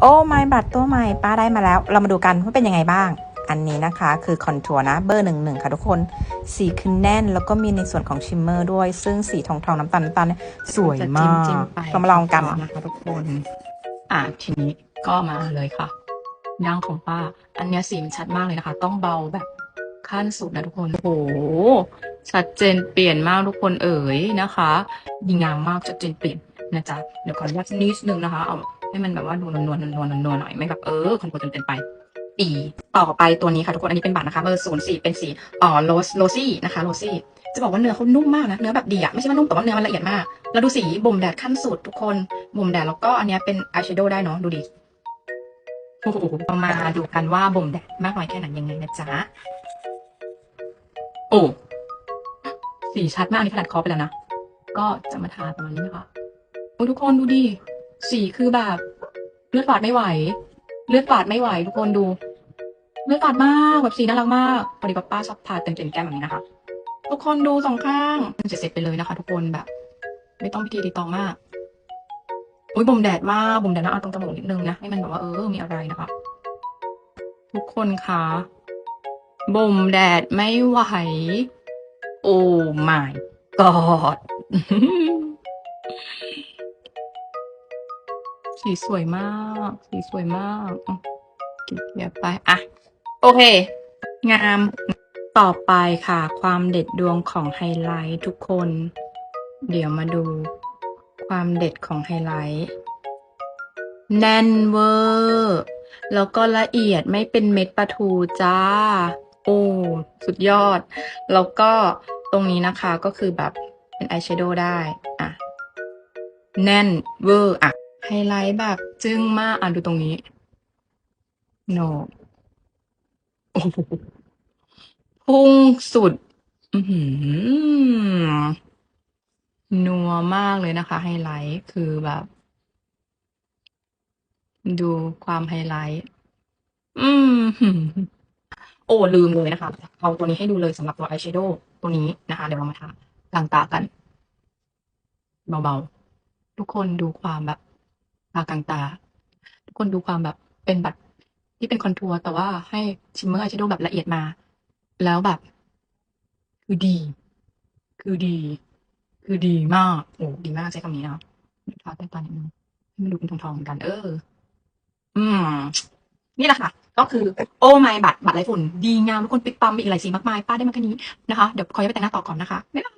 โอ้ไม้บัตรตัวใหม่ป้าได้มาแล้ว เรามาดูกันว่าเป็นยังไงบ้าง อันนี้นะคะคือคอนทัวร์นะเบอร์หนึ่งหนึ่งค่ะทุกคน สีคือแน่นแล้วก็มีในส่วนของชิมเมอร์ด้วย ซึ่งสีทองทองๆน้ำตาลน้ำตาลเนี่ยสวยมาจะกจิ้มๆไปเรามาลองกันนะคะทุกคน อะทีนี้ก็มาเลยค่ะย่างของป้า อันเนี้ยสีมันชัดมากเลยนะคะ ต้องเบาแบบขั้นสุดนะทุกคน โอ้โห ชัดเจนเปลี่ยนมากทุกคนเอ๋ยนะคะดีงามมากชัดเจนเปลี่ยนนะจ๊ะ เดี๋ยวขออนุญาตนิดนึงนะคะ เอา ให้มันแบบว่าดูนวลนวลนวลนวลหน่อยไม่แบบเออคอนโทรลจนเกินไปปีต่อไปตัวนี้ค่ะทุกคนอันนี้เป็นบัตรนะคะเบอร์ศูนย์สี่เป็นสีอ๋อโรสโรซี่นะคะโรซี่จะบอกว่าเนื้อเขานุ่มมากนะเนื้อแบบดีอะไม่ใช่ว่านุ่มแต่ว่าเนื้อมันละเอียดมากแล้วดูสีบ่มแดดขั้นสุดทุกคนบ่มแดดแล้วก็อันนี้เป็นอายแชโดว์ได้เนาะดูดิโอ้โหมาดูกันว่าบ่มแดดมากน้อยแค่ไหนยังไงนะจ๊ะโอ้สีชัดมากอันนี้ขนาดคอไปแล้วนะก็จะมาทาประมาณนี้นะคะโอ้ทุกคนดูดิ สี่คือแบบ เลือดฝาดไม่ไหว เลือดฝาดไม่ไหว ทุกคนดู เลือดฝาดมากแบบสีน่ารักมากพอดีป้าป้าชอบทาเต็มเต็มๆแก้มแบบนี้นะคะ ทุกคนดูสองข้างมันจะเสร็จไปเลยนะคะ ทุกคนแบบ ไม่ต้องพิธีรีตองมากอุ้ยบ่มแดดมากบ่มแดดนะเอาตรงจมูกนิดนึงนะให้มันแบบว่าเออมีอะไรนะคะ ทุกคนคะบ่มแดดไม่ไหว โอ้ my god สีสวยมาก สีสวยมากเก็บไป อะ โอเค งาม ต่อไปค่ะ ความเด็ดดวงของไฮไลท์ทุกคน เดี๋ยวมาดู ความเด็ดของไฮไลท์ แน่นเวอร์ แล้วก็ละเอียดไม่เป็นเม็ดปลาทูจ้า โอ้ สุดยอด แล้วก็ตรงนี้นะคะก็คือแบบเป็นอายแชโดว์ได้ อะ แน่นเวอร์ อะ ไฮไลท์แบบจึ้งมากอะดูตรงนี้ โน โอ้โหพุ่งสุด อืนัวมากเลยนะคะ ไฮไลท์คือแบบ ดูความไฮไลท์ อืมโอ้ลืมเลยนะคะ เอาตัวนี้ให้ดูเลยสำหรับตัวอายแชโดว์ตัวนี้นะคะ เดี๋ยวเรามาทากลางตากัน เบาๆ ทุกคนดูความแบบ ทากลางตา ทุกคนดูความแบบเป็นแบบที่เป็นคอนทัวร์แต่ว่าให้ชิมเมอร์อายแชโดว์แบบละเอียดมา แล้วแบบ คือดี คือดี คือดีมากโอ้ดีมากใช้คำนี้นะทาใต้ตานิดนึงให้มันดูเป็นทองๆเหมือนกัน เออ อืม นี่แหละค่ะ ก็คือโอ้ไม่บัตรบัตรไรฝุ่น ดีงามทุกคนปิดปั๊มมีอีกหลายสีมากมาย ป้าได้มาแค่นี้นะคะ เดี๋ยวขอย้ายไปแต่งหน้าต่อก่อนนะคะบ๊ายบาย